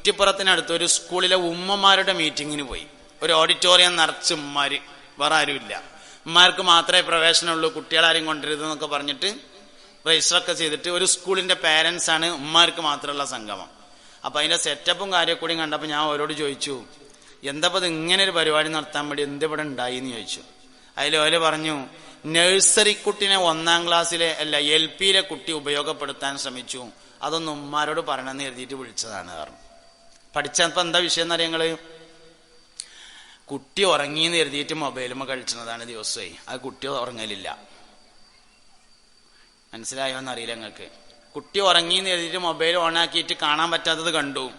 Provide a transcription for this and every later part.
കുറ്റിപ്പുറത്തിനടുത്ത് ഒരു സ്കൂളിലെ ഉമ്മമാരുടെ മീറ്റിങ്ങിന് പോയി. ഒരു ഓഡിറ്റോറിയം നിറച്ച് ഉമ്മാര്. വേറെ ആരുമില്ല. ഉമ്മാർക്ക് മാത്രമേ പ്രവേശനമുള്ളൂ കുട്ടികളാരും കൊണ്ടുവരുതെന്നൊക്കെ പറഞ്ഞിട്ട് രജിസ്റ്ററൊക്കെ ചെയ്തിട്ട് ഒരു സ്കൂളിന്റെ പേരൻസ് ആണ് ഉമ്മാർക്ക് മാത്രമുള്ള സംഗമം. അപ്പൊ അതിന്റെ സെറ്റപ്പും കാര്യക്കൂടിയും കണ്ടപ്പോൾ ഞാൻ അവരോട് ചോദിച്ചു എന്താ ഇത് ഇങ്ങനെ ഒരു പരിപാടി നടത്താൻ വേണ്ടി എന്ത് ഇവിടെ ഉണ്ടായി? എന്ന് ചോദിച്ചു. അതിൽ ഓൽ പറഞ്ഞു നഴ്സറി കുട്ടിനെ ഒന്നാം ക്ലാസ്സിലെ അല്ല എൽ പിയിലെ കുട്ടി ഉപയോഗപ്പെടുത്താൻ ശ്രമിച്ചു. അതൊന്നും ഉമ്മാരോട് പറയണമെന്ന് എഴുതിയിട്ട് വിളിച്ചതാണ് പറഞ്ഞു. പഠിച്ചപ്പോ എന്താ വിഷയം എന്നറിയാം നിങ്ങൾ? കുട്ടി ഉറങ്ങി എന്ന് എഴുതിയിട്ട് മൊബൈലുമ്മ കളിച്ചതാണ് ദിവസമായി അത് കുട്ടി ഉറങ്ങലില്ല. മനസ്സിലായോ എന്നറിയില്ല നിങ്ങൾക്ക്. കുട്ടി ഉറങ്ങി എന്ന് എഴുതിയിട്ട് മൊബൈൽ ഓണാക്കിയിട്ട് കാണാൻ പറ്റാത്തത് കണ്ടു.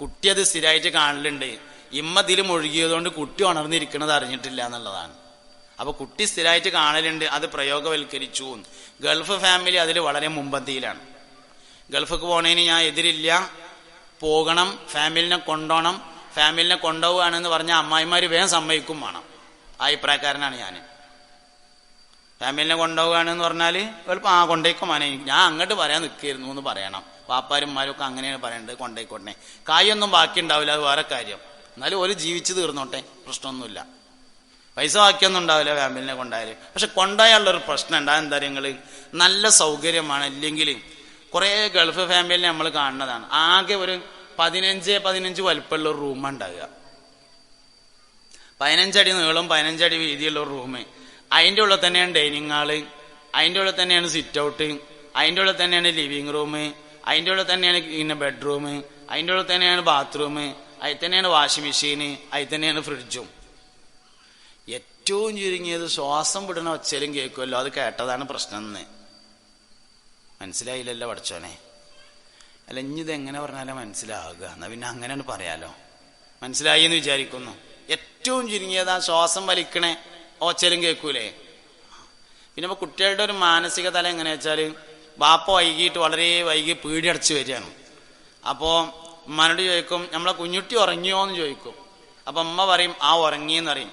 കുട്ടി അത് സ്ഥിരമായിട്ട് കാണലുണ്ട്. ഇമ്മ ഇതിൽ മുഴുകിയതുകൊണ്ട് കുട്ടി ഉണർന്നിരിക്കണത് അറിഞ്ഞിട്ടില്ല എന്നുള്ളതാണ്. അപ്പൊ കുട്ടി സ്ഥിരമായിട്ട് കാണലുണ്ട് അത് പ്രയോഗവൽക്കരിച്ചു. ഗൾഫ് ഫാമിലി അതിൽ വളരെ മുമ്പന്തിയിലാണ്. ഗൾഫിക്ക് പോണേന് ഞാൻ എതിരില്ല. പോകണം ഫാമിലിനെ കൊണ്ടോണം ഫാമിലിനെ കൊണ്ടുപോവുകയാണെന്ന് പറഞ്ഞാൽ അമ്മായിമാര് വേഗം സമ്മതിക്കും വേണം. ആ അഭിപ്രായക്കാരനാണ് ഞാൻ. ഫാമിലിനെ കൊണ്ടുപോവുകയാണെന്ന് പറഞ്ഞാൽ എളുപ്പം ആ കൊണ്ടേക്കോ ഞാൻ അങ്ങോട്ട് പറയാൻ നിൽക്കായിരുന്നു എന്ന് പറയണം. ഒക്കെ അങ്ങനെയാണ് പറയേണ്ടത് കൊണ്ടേക്കോട്ടെ കായൊന്നും ബാക്കി ഉണ്ടാവില്ല അത് വേറെ കാര്യം. എന്നാലും ഒരു ജീവിച്ച് തീർന്നോട്ടെ പ്രശ്നമൊന്നുമില്ല. പൈസ ബാക്കിയൊന്നും ഉണ്ടാവില്ല ഫാമിലിനെ കൊണ്ടായാലും. പക്ഷെ കൊണ്ടായാലുള്ളൊരു പ്രശ്നം ഉണ്ടാകും എന്താ നിങ്ങൾ നല്ല സൗകര്യമാണ്. ഇല്ലെങ്കിൽ കുറേ ഗൾഫ് ഫാമിലി നമ്മൾ കാണുന്നതാണ്. ആകെ ഒരു പതിനഞ്ച് പതിനഞ്ച് വലിപ്പമുള്ള ഒരു റൂം ഉണ്ടാകുക പതിനഞ്ചടി നീളം പതിനഞ്ചടി വീതിയുള്ള ഒരു റൂം അതിന്റെ ഉള്ളിൽ തന്നെയാണ് ഡൈനിങ് ഹാൾ അതിന്റെ ഉള്ളിൽ തന്നെയാണ് സിറ്റ് ഔട്ട് അതിന്റെ ഉള്ളിൽ തന്നെയാണ് ലിവിങ് റൂം അതിന്റെ ഉള്ളിൽ തന്നെയാണ് പിന്നെ ബെഡ്റൂം അതിന്റെ ഉള്ളിൽ തന്നെയാണ് ബാത്റൂം അതിൽ തന്നെയാണ് വാഷിംഗ് മെഷീൻ അതിൽ തന്നെയാണ് ഫ്രിഡ്ജും ഏറ്റവും ചുരുങ്ങിയത് ശ്വാസം വിടണ ഒച്ചയിലും കേൾക്കുമല്ലോ. അത് കേട്ടതാണ് പ്രശ്നം എന്ന്. മനസ്സിലായില്ലല്ലോ പഠിച്ചോനെ അല്ല ഇനി ഇത് എങ്ങനെ പറഞ്ഞാലും മനസ്സിലാവുക? എന്നാ പിന്നെ അങ്ങനെയാണ് പറയാലോ. മനസ്സിലായി എന്ന് വിചാരിക്കുന്നു. ഏറ്റവും ചുരുങ്ങിയത് ആ ശ്വാസം വലിക്കണേ. ഓച്ചലും കേൾക്കൂലേ? പിന്നെ ഇപ്പൊ കുട്ടികളുടെ ഒരു മാനസിക തല എങ്ങനെയാ വെച്ചാൽ ബാപ്പ വൈകിട്ട് വളരെ വൈകി പീടിയടച്ച് വരികയാണ്. അപ്പോ ഉമ്മാനോട് ചോദിക്കും നമ്മളെ കുഞ്ഞുട്ടി ഉറങ്ങിയോ എന്ന് ചോദിക്കും. അപ്പൊ ഉമ്മ പറയും ആ ഉറങ്ങിയെന്ന് പറയും.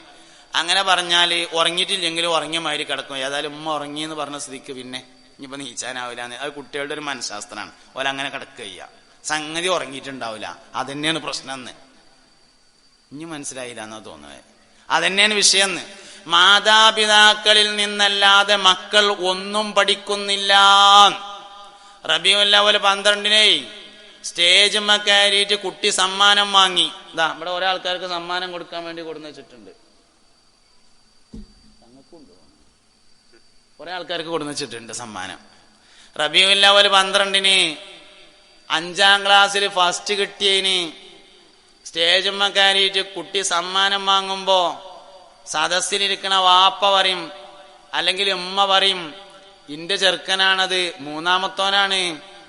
അങ്ങനെ പറഞ്ഞാൽ ഉറങ്ങിയിട്ടില്ലെങ്കിലും ഉറങ്ങിയ മാതിരി കിടക്കും. ഏതായാലും ഉമ്മ ഉറങ്ങിയെന്ന് പറഞ്ഞ സ്ഥിതിക്ക് പിന്നെ ഇനിയിപ്പോ നീച്ചാനാവില്ല അത് കുട്ടികളുടെ ഒരു മനഃശാസ്ത്രമാണ്. ഓലങ്ങനെ കിടക്കുക ചെയ്യുക സംഗതി ഉറങ്ങിയിട്ടുണ്ടാവില്ല. അതന്നെയാണ് പ്രശ്നം എന്ന് ഇനി മനസ്സിലായില്ല എന്നാ തോന്നുന്നത്. അതന്നെയാണ് വിഷയം എന്ന് മാതാപിതാക്കളിൽ നിന്നല്ലാതെ മക്കൾ ഒന്നും പഠിക്കുന്നില്ല. റബിയുല്ലവൽ പന്ത്രണ്ടിനെ സ്റ്റേജുമ്മ കയറിയിട്ട് കുട്ടി സമ്മാനം വാങ്ങി. ഇതാ ഇവിടെ ഒരാൾക്കാർക്ക് സമ്മാനം കൊടുക്കാൻ വേണ്ടി കൊടുന്നു വെച്ചിട്ടുണ്ട്. കുറെ ആൾക്കാർക്ക് കൊടുന്ന് വെച്ചിട്ടുണ്ട് സമ്മാനം. റബിയുല്ലവൽ പന്ത്രണ്ടിന് അഞ്ചാം ക്ലാസ്സിൽ ഫസ്റ്റ് കിട്ടിയതിന് സ്റ്റേജുമ്മ കയറിയിട്ട് കുട്ടി സമ്മാനം വാങ്ങുമ്പോ സദസ്സിലിരിക്കണ വാപ്പ പറയും അല്ലെങ്കിൽ ഉമ്മ പറയും ഇന്റെ ചെറുക്കനാണത് മൂന്നാമത്തോനാണ്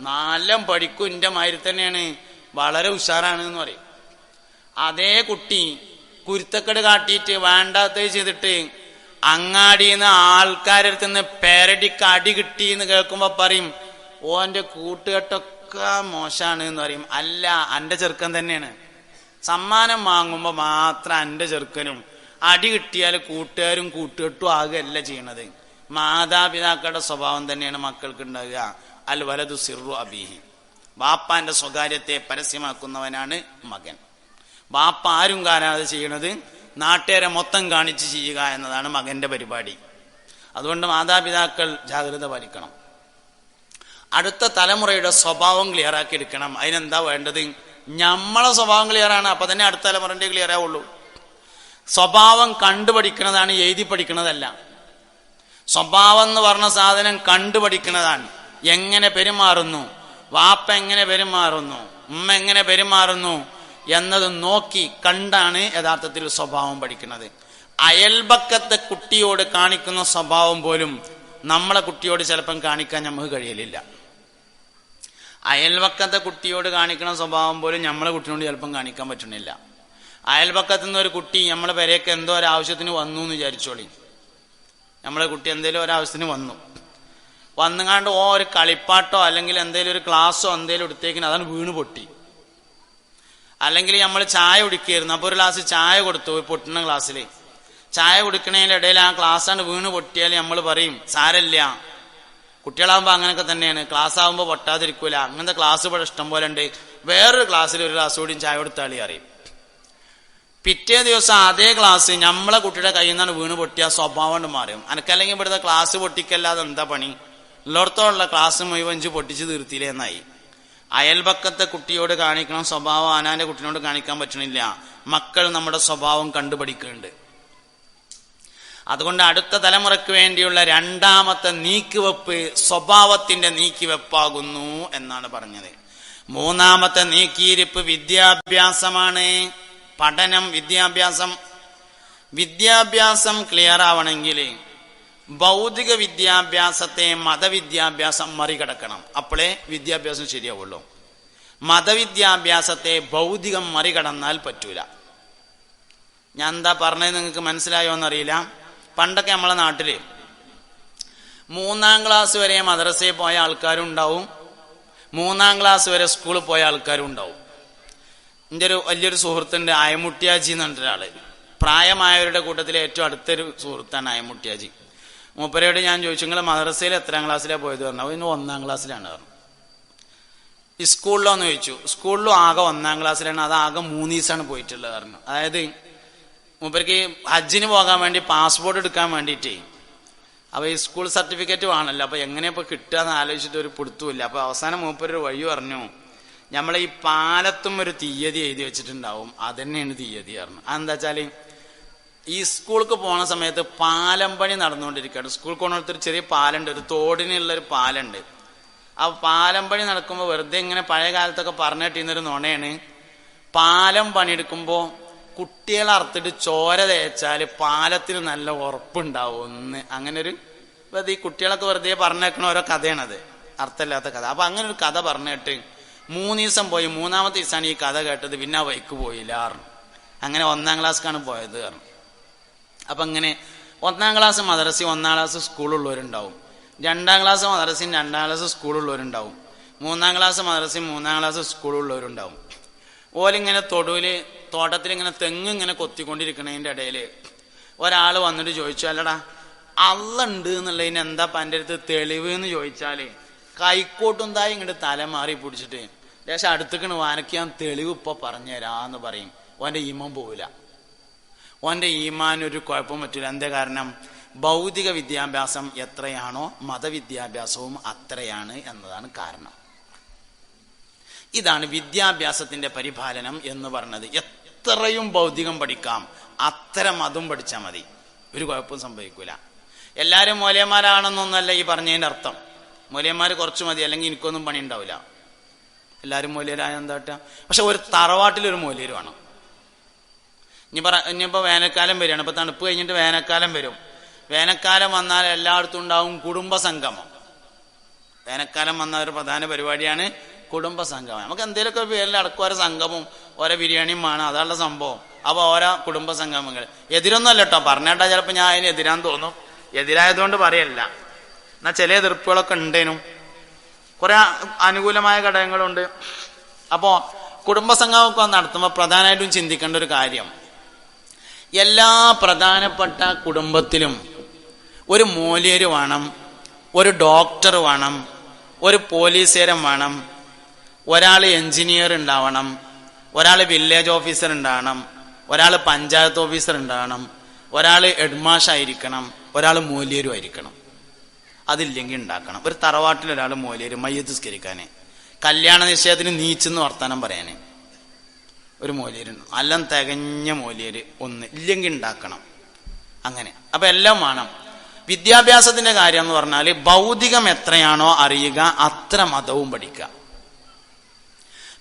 നല്ല പഠിക്കും ഇന്റെ മാതിരി തന്നെയാണ് വളരെ ഉഷാറാണ് എന്ന് പറയും. അതേ കുട്ടി കുരുത്തക്കട് കാട്ടിയിട്ട് വേണ്ടാത്തത് ചെയ്തിട്ട് അങ്ങാടിന്ന് ആൾക്കാരുടെ അടുത്ത് നിന്ന് പേരടിക്ക് അടി കിട്ടി എന്ന് കേൾക്കുമ്പോ പറയും ഓന്റെ കൂട്ടുകെട്ടൊക്കെ മോശാണ് എന്ന് പറയും. അല്ല അന്റെ ചെറുക്കൻ തന്നെയാണ്. സമ്മാനം വാങ്ങുമ്പോ മാത്രം അന്റെ ചെറുക്കനും അടി കിട്ടിയാൽ കൂട്ടുകാരും കൂട്ടുകെട്ടും ആകുകയല്ല ചെയ്യണത്. മാതാപിതാക്കളുടെ സ്വഭാവം തന്നെയാണ് മക്കൾക്ക് ഉണ്ടാകുക. അൽ വലതു സിറു അബീഹി. ബാപ്പാന്റെ സ്വകാര്യത്തെ പരസ്യമാക്കുന്നവനാണ് മകൻ. ബാപ്പ ആരും കാണാതെ ചെയ്യണത് നാട്ടുകാരെ മൊത്തം കാണിച്ച് ചെയ്യുക എന്നതാണ് മകന്റെ പരിപാടി. അതുകൊണ്ട് മാതാപിതാക്കൾ ജാഗ്രത പാലിക്കണം. അടുത്ത തലമുറയുടെ സ്വഭാവം ക്ലിയർ ആക്കി എടുക്കണം. അതിനെന്താ വേണ്ടത്? നമ്മളെ സ്വഭാവം ക്ലിയർ ആണ്. അപ്പൊ തന്നെ അടുത്ത തലമുറന്റെ ക്ലിയർ ആവുള്ളൂ. സ്വഭാവം കണ്ടുപഠിക്കുന്നതാണ് എഴുതി പഠിക്കുന്നതല്ല. സ്വഭാവം എന്ന് പറഞ്ഞ സാധനം കണ്ടുപഠിക്കുന്നതാണ്. എങ്ങനെ പെരുമാറുന്നു? വാപ്പ എങ്ങനെ പെരുമാറുന്നു? ഉമ്മ എങ്ങനെ പെരുമാറുന്നു? എന്നത് നോക്കി കണ്ടാണ് യഥാർത്ഥത്തിൽ സ്വഭാവം പഠിക്കുന്നത്. അയൽപക്കത്തെ കുട്ടിയോട് കാണിക്കുന്ന സ്വഭാവം പോലും നമ്മളെ കുട്ടിയോട് ചിലപ്പം കാണിക്കാൻ നമുക്ക് കഴിയലില്ല. അയൽപക്കത്തെ കുട്ടിയോട് കാണിക്കുന്ന സ്വഭാവം പോലും നമ്മളെ കുട്ടിയോട് ചിലപ്പം കാണിക്കാൻ പറ്റണില്ല അയൽപക്കത്തു നിന്ന് ഒരു കുട്ടി നമ്മളെ പേരെയൊക്കെ എന്തോ ഒരു ആവശ്യത്തിന് വന്നു എന്ന് വിചാരിച്ചോളി. നമ്മളെ കുട്ടി എന്തേലും ഒരു ആവശ്യത്തിന് വന്നു. വന്നുകാണ്ട് ഓ ഒരു കളിപ്പാട്ടോ അല്ലെങ്കിൽ എന്തെങ്കിലും ഒരു ക്ലാസ്സോ എന്തെങ്കിലും എടുത്തേക്കിന് അതാണ് വീണ് പൊട്ടി. അല്ലെങ്കിൽ നമ്മൾ ചായ കുടിക്കുകയായിരുന്നു അപ്പോൾ ഒരു ഗ്ലാസ് ചായ കൊടുത്തു പൊട്ടുന്ന ക്ലാസ്സിൽ ചായ കുടിക്കണതിന്റെ ഇടയിൽ ആ ഗ്ലാസ്സാണ് വീണ് പൊട്ടിയാൽ നമ്മൾ പറയും സാരല്ല. കുട്ടികളാകുമ്പോൾ അങ്ങനെയൊക്കെ തന്നെയാണ്. ക്ലാസ് ആകുമ്പോൾ പൊട്ടാതിരിക്കൂല. അങ്ങനത്തെ ക്ലാസ് ഇവിടെ ഇഷ്ടം പോലെ ഉണ്ട്. വേറൊരു ക്ലാസ്സിൽ ഒരു ക്ലാസ് കൂടിയും ചായ കൊടുത്താളി അറിയും പിറ്റേ ദിവസം അതേ ക്ലാസ് നമ്മളെ കുട്ടിയുടെ കയ്യിൽ നിന്നാണ് വീണ് പൊട്ടിയ സ്വഭാവം കൊണ്ട് മാറും. അനക്കല്ലെങ്കിൽ ഇവിടുത്തെ ക്ലാസ് പൊട്ടിക്കല്ലാതെ എന്താ പണി? ഉള്ളിടത്തോളം ക്ലാസ് മുഴുവൻ പൊട്ടിച്ച് തീർത്തില്ലേ എന്നായി. അയൽപക്കത്തെ കുട്ടിയോട് കാണിക്കണം സ്വഭാവം ആനാന്റെ കുട്ടിനോട് കാണിക്കാൻ പറ്റണില്ല. മക്കൾ നമ്മുടെ സ്വഭാവം കണ്ടുപഠിക്കുന്നുണ്ട്. അതുകൊണ്ട് അടുത്ത തലമുറയ്ക്ക് വേണ്ടിയുള്ള രണ്ടാമത്തെ നീക്കിവെപ്പ് സ്വഭാവത്തിന്റെ നീക്കിവെപ്പാകുന്നു എന്നാണ് പറഞ്ഞത്. മൂന്നാമത്തെ നീക്കിയിരിപ്പ് വിദ്യാഭ്യാസമാണ്. പഠനം വിദ്യാഭ്യാസം. വിദ്യാഭ്യാസം ക്ലിയർ ആവണമെങ്കിൽ ഭൗതിക വിദ്യാഭ്യാസത്തെ മതവിദ്യാഭ്യാസം മറികടക്കണം. അപ്പോഴേ വിദ്യാഭ്യാസം ശരിയാവുള്ളൂ. മതവിദ്യാഭ്യാസത്തെ ഭൗതികം മറികടന്നാൽ പറ്റൂല. ഞാൻ എന്താ പറഞ്ഞത് നിങ്ങൾക്ക് മനസ്സിലായോ എന്നറിയില്ല. പണ്ടൊക്കെ നമ്മളെ നാട്ടിൽ മൂന്നാം ക്ലാസ് വരെ മദ്രസയിൽ പോയ ആൾക്കാരും ഉണ്ടാവും. മൂന്നാം ക്ലാസ് വരെ സ്കൂളിൽ പോയ ആൾക്കാരും ഉണ്ടാവും. എന്റെ ഒരു വലിയൊരു സുഹൃത്തുണ്ട് അയമുട്ടിയാജി എന്ന് പറഞ്ഞ ഒരാൾ പ്രായമായവരുടെ കൂട്ടത്തിലെ ഏറ്റവും അടുത്തൊരു സുഹൃത്താണ് അയമുട്ടിയാജി മൂപ്പരയോട് ഞാൻ ചോദിച്ചു നിങ്ങൾ മദ്രസയിൽ എത്രാം ക്ലാസ്സിലാണ് പോയത്? പറഞ്ഞു. ഇന്ന് ഒന്നാം ക്ലാസ്സിലാണ്. പറഞ്ഞു. ഈ സ്കൂളിലോ ചോദിച്ചു. സ്കൂളിലും ആകെ ഒന്നാം ക്ലാസ്സിലാണ്. അത് ആകെ മൂന്ന് ദിവസമാണ് പോയിട്ടുള്ളത്. പറഞ്ഞു. അതായത് മൂപ്പർക്ക് ഹജ്ജിന് പോകാൻ വേണ്ടി പാസ്പോർട്ട് എടുക്കാൻ വേണ്ടിയിട്ടേ അപ്പൊ ഈ സ്കൂൾ സർട്ടിഫിക്കറ്റ് വേണമല്ലോ. അപ്പോൾ എങ്ങനെയപ്പോൾ കിട്ടുക എന്ന് ആലോചിച്ചിട്ട് ഒരു പിടുത്തുമില്ല അപ്പോൾ അവസാനം മൂപ്പര് വഴി പറഞ്ഞു നമ്മളെ ഈ പാലത്തും ഒരു തീയതി എഴുതി വെച്ചിട്ടുണ്ടാവും. അതന്നെയാണ് തീയതി. പറഞ്ഞു. അതെന്താ വെച്ചാൽ ഈ സ്കൂൾക്ക് പോണ സമയത്ത് പാലം പണി നടന്നുകൊണ്ടിരിക്കുകയാണ്. സ്കൂൾ പോണടുത്തൊരു ചെറിയ പാലുണ്ട് ഒരു തോടിനുള്ള ഒരു പാലുണ്ട്. ആ പാലം പണി നടക്കുമ്പോൾ വെറുതെ ഇങ്ങനെ പഴയ കാലത്തൊക്കെ പറഞ്ഞിട്ടിരുന്നൊരു നുണയാണ്. പാലം പണിയെടുക്കുമ്പോൾ കുട്ടികളെ അറുത്തിട്ട് ചോര തേച്ചാൽ പാലത്തിന് നല്ല ഉറപ്പുണ്ടാവും ഒന്ന് അങ്ങനെ ഒരു വെറുതെ ഈ കുട്ടികളൊക്കെ വെറുതെ പറഞ്ഞേക്കണ ഓരോ കഥയാണത്. അർത്ഥമില്ലാത്ത കഥ. അപ്പൊ അങ്ങനെ ഒരു കഥ പറഞ്ഞിട്ട് മൂന്ന് ദിവസം പോയി. മൂന്നാമത്തെ ദിവസമാണ് ഈ കഥ കേട്ടത്. പിന്നെ ആ വൈക്ക് പോയില്ല. അങ്ങനെ ഒന്നാം ക്ലാസ്ക്കാണ് പോയത്. പറഞ്ഞു അപ്പൊ അങ്ങനെ ഒന്നാം ക്ലാസ് മദ്രസ ഒന്നാം ക്ലാസ് സ്കൂളുള്ളവരുണ്ടാവും രണ്ടാം ക്ലാസ് മദ്രസയും രണ്ടാം ക്ലാസ് സ്കൂളുള്ളവരുണ്ടാവും മൂന്നാം ക്ലാസ് മദ്രസയും മൂന്നാം ക്ലാസ് സ്കൂളുള്ളവരുണ്ടാവും ഓലിങ്ങനെ തൊടുവിൽ തോട്ടത്തിൽ ഇങ്ങനെ തെങ്ങ് ഇങ്ങനെ കൊത്തിക്കൊണ്ടിരിക്കണതിന്റെ ഇടയിൽ ഒരാൾ വന്നിട്ട് ചോദിച്ചു അല്ലടാ അള്ള ഉണ്ട് എന്നുള്ളതിന് എന്താ പന്റെ അടുത്ത് തെളിവ് എന്ന് ചോദിച്ചാൽ കൈക്കോട്ടും തായി ഇങ്ങോട്ട് തല മാറി പിടിച്ചിട്ട് ലേശം അടുത്തേക്കണ് വാനക്കാൻ തെളിവ് ഇപ്പൊ പറഞ്ഞുതരാന്ന് പറയും. ഓന്റെ ഇമം പോവില്ല. ഓന്റെ ഈമാൻ ഒരു കുഴപ്പം പറ്റില്ല എന്താ കാരണം? ഭൗതിക വിദ്യാഭ്യാസം എത്രയാണോ മതവിദ്യാഭ്യാസവും അത്രയാണ് എന്നതാണ് കാരണം. ഇതാണ് വിദ്യാഭ്യാസത്തിന്റെ പരിപാലനം എന്ന് പറഞ്ഞത്. എത്രയും ഭൗതികം പഠിക്കാം അത്ര മതം പഠിച്ചാൽ മതി. ഒരു കുഴപ്പവും സംഭവിക്കൂല. എല്ലാവരും മൂലയന്മാരാണെന്നൊന്നല്ല ഈ പറഞ്ഞതിന്റെ അർത്ഥം. മൂലയന്മാർ കുറച്ച് മതി അല്ലെങ്കിൽ എനിക്കൊന്നും പണി ഉണ്ടാവില്ല. എല്ലാവരും മൂലയരായ എന്താ പക്ഷെ ഒരു തറവാട്ടിലൊരു മൂലയരുമാണ്. ഇനി പറ ഇനിയിപ്പോൾ വേനൽക്കാലം വരികയാണ്. ഇപ്പോൾ തണുപ്പ് കഴിഞ്ഞിട്ട് വേനൽക്കാലം വരും. വേനൽക്കാലം വന്നാൽ എല്ലായിടത്തും ഉണ്ടാവും കുടുംബസംഗമം വേനൽക്കാലം വന്ന ഒരു പ്രധാന പരിപാടിയാണ് കുടുംബസംഗമം നമുക്ക് എന്തെങ്കിലുമൊക്കെ പേരിൽ അടക്കം ഓരോ സംഗമവും ഓരോ ബിരിയാണിയും വേണം. അതാണ് സംഭവം. അപ്പോൾ ഓരോ കുടുംബസംഗമങ്ങൾ എതിരൊന്നും അല്ല കേട്ടോ. പറഞ്ഞേട്ടാ ചിലപ്പോൾ ഞാൻ അതിന് എതിരാന്ന് തോന്നും. എതിരായതുകൊണ്ട് പറയല്ല എന്നാൽ ചില എതിർപ്പുകളൊക്കെ ഉണ്ടേനും. കുറെ അനുകൂലമായ ഘടകങ്ങളുണ്ട്. അപ്പോൾ കുടുംബസംഗമൊക്കെ നടത്തുമ്പോൾ പ്രധാനമായിട്ടും ചിന്തിക്കേണ്ട ഒരു കാര്യം. എല്ലാ പ്രധാനപ്പെട്ട കുടുംബത്തിലും ഒരു മൂല്യര് വേണം ഒരു ഡോക്ടർ വേണം ഒരു പോലീസുകാരൻ വേണം ഒരാൾ എഞ്ചിനീയർ ഉണ്ടാവണം ഒരാൾ വില്ലേജ് ഓഫീസർ ഉണ്ടാവണം ഒരാൾ പഞ്ചായത്ത് ഓഫീസർ ഉണ്ടാവണം ഒരാൾ ഹെഡ്മാഷ് ആയിരിക്കണം ഒരാൾ മൂല്യരും ആയിരിക്കണം. അതില്ലെങ്കിൽ ഉണ്ടാക്കണം. ഒരു തറവാട്ടിൽ ഒരാൾ മൂല്യര് മയ്യത്ത് സ്കരിക്കാനേ കല്യാണ നിശ്ചയത്തിന് നീച്ചെന്ന് വർത്തമാനം പറയാന് ഒരു മൂല്യരുണ്ട് അല്ലം തികഞ്ഞ മോലിയര് ഒന്ന്. ഇല്ലെങ്കിൽ ഉണ്ടാക്കണം. അങ്ങനെ. അപ്പൊ എല്ലാം വേണം. വിദ്യാഭ്യാസത്തിന്റെ കാര്യം എന്ന് പറഞ്ഞാൽ ഭൗതികം എത്രയാണോ അറിയുക അത്ര മതവും പഠിക്കുക.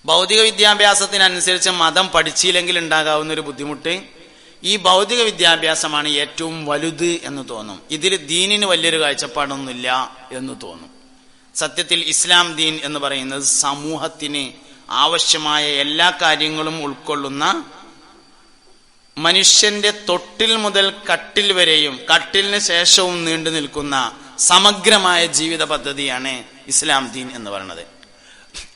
ഭൗതിക വിദ്യാഭ്യാസത്തിനനുസരിച്ച് മതം പഠിച്ചില്ലെങ്കിൽ ഉണ്ടാകാവുന്ന ഒരു ബുദ്ധിമുട്ട് ഈ ഭൗതിക വിദ്യാഭ്യാസമാണ് ഏറ്റവും വലുത് എന്ന് തോന്നും. ഇതിൽ ദീനിന് വലിയൊരു കാഴ്ചപ്പാടൊന്നുമില്ല എന്ന് തോന്നും. സത്യത്തിൽ ഇസ്ലാം ദീൻ എന്ന് പറയുന്നത് സമൂഹത്തിന് ആവശ്യമായ എല്ലാ കാര്യങ്ങളും ഉൾക്കൊള്ളുന്ന മനുഷ്യന്റെ തൊട്ടിൽ മുതൽ കട്ടിൽ വരെയും കട്ടിലിന് ശേഷവും നീണ്ടു നിൽക്കുന്ന സമഗ്രമായ ജീവിത പദ്ധതിയാണ് ഇസ്ലാം ദീൻ എന്ന് പറയുന്നത്.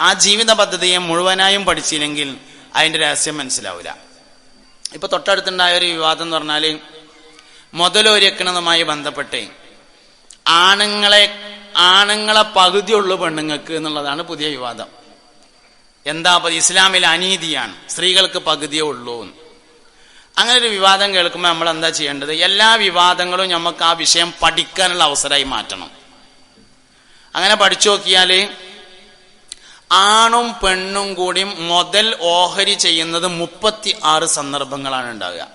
ആ ജീവിത പദ്ധതിയെ മുഴുവനായും പഠിച്ചില്ലെങ്കിൽ അതിന്റെ രഹസ്യം മനസ്സിലാവില്ല. ഇപ്പൊ തൊട്ടടുത്തുണ്ടായ ഒരു വിവാദം എന്ന് പറഞ്ഞാൽ മുതലൊരുക്കണതുമായി ബന്ധപ്പെട്ട് ആണുങ്ങളെ ആണുങ്ങളെ പകുതിയുള്ളു പെണ്ണുങ്ങൾക്ക് എന്നുള്ളതാണ് പുതിയ വിവാദം. എന്താ പറയുക ഇസ്ലാമിൽ അനീതിയാണ്? സ്ത്രീകൾക്ക് പകുതിയേ ഉള്ളൂ എന്ന്. അങ്ങനെ ഒരു വിവാദം കേൾക്കുമ്പോൾ നമ്മൾ എന്താ ചെയ്യേണ്ടത്? എല്ലാ വിവാദങ്ങളും നമുക്ക് ആ വിഷയം പഠിക്കാനുള്ള അവസരമായി മാറ്റണം. അങ്ങനെ പഠിച്ചു നോക്കിയാൽ ആണും പെണ്ണും കൂടി മുതൽ ഓഹരി ചെയ്യുന്നത് മുപ്പത്തി ആറ് സന്ദർഭങ്ങളാണ് ഉണ്ടാവുക.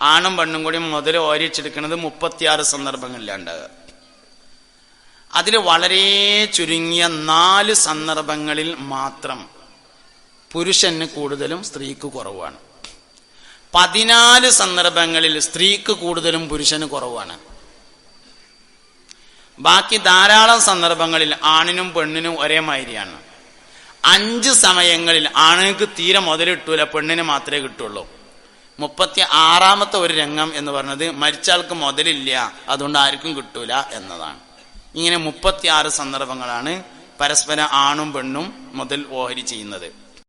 ആണും പെണ്ണും കൂടി മുതൽ ഓഹരിച്ചെടുക്കുന്നത് മുപ്പത്തി ആറ് സന്ദർഭങ്ങളിലാണ് ഉണ്ടാവുക. അതിൽ വളരെ ചുരുങ്ങിയ നാല് സന്ദർഭങ്ങളിൽ മാത്രം പുരുഷന് കൂടുതലും സ്ത്രീക്ക് കുറവാണ്. പതിനാല് സന്ദർഭങ്ങളിൽ സ്ത്രീക്ക് കൂടുതലും പുരുഷന് കുറവാണ്. ബാക്കി ധാരാളം സന്ദർഭങ്ങളിൽ ആണിനും പെണ്ണിനും ഒരേ മാതിരിയാണ് അഞ്ച് സമയങ്ങളിൽ ആണുങ്ങൾക്ക് തീരെ മുതലിട്ടൂല പെണ്ണിന് മാത്രമേ കിട്ടുള്ളൂ. മുപ്പത്തി ആറാമത്തെ ഒരു രംഗം എന്ന് പറഞ്ഞത് മരിച്ചാൾക്ക് മുതലില്ല അതുകൊണ്ട് ആർക്കും കിട്ടൂല എന്നതാണ്. ഇങ്ങനെ മുപ്പത്തിയാറ് സന്ദർഭങ്ങളാണ് പരസ്പര ആണും പെണ്ണും മുതൽ ഓഹരി ചെയ്യുന്നത്.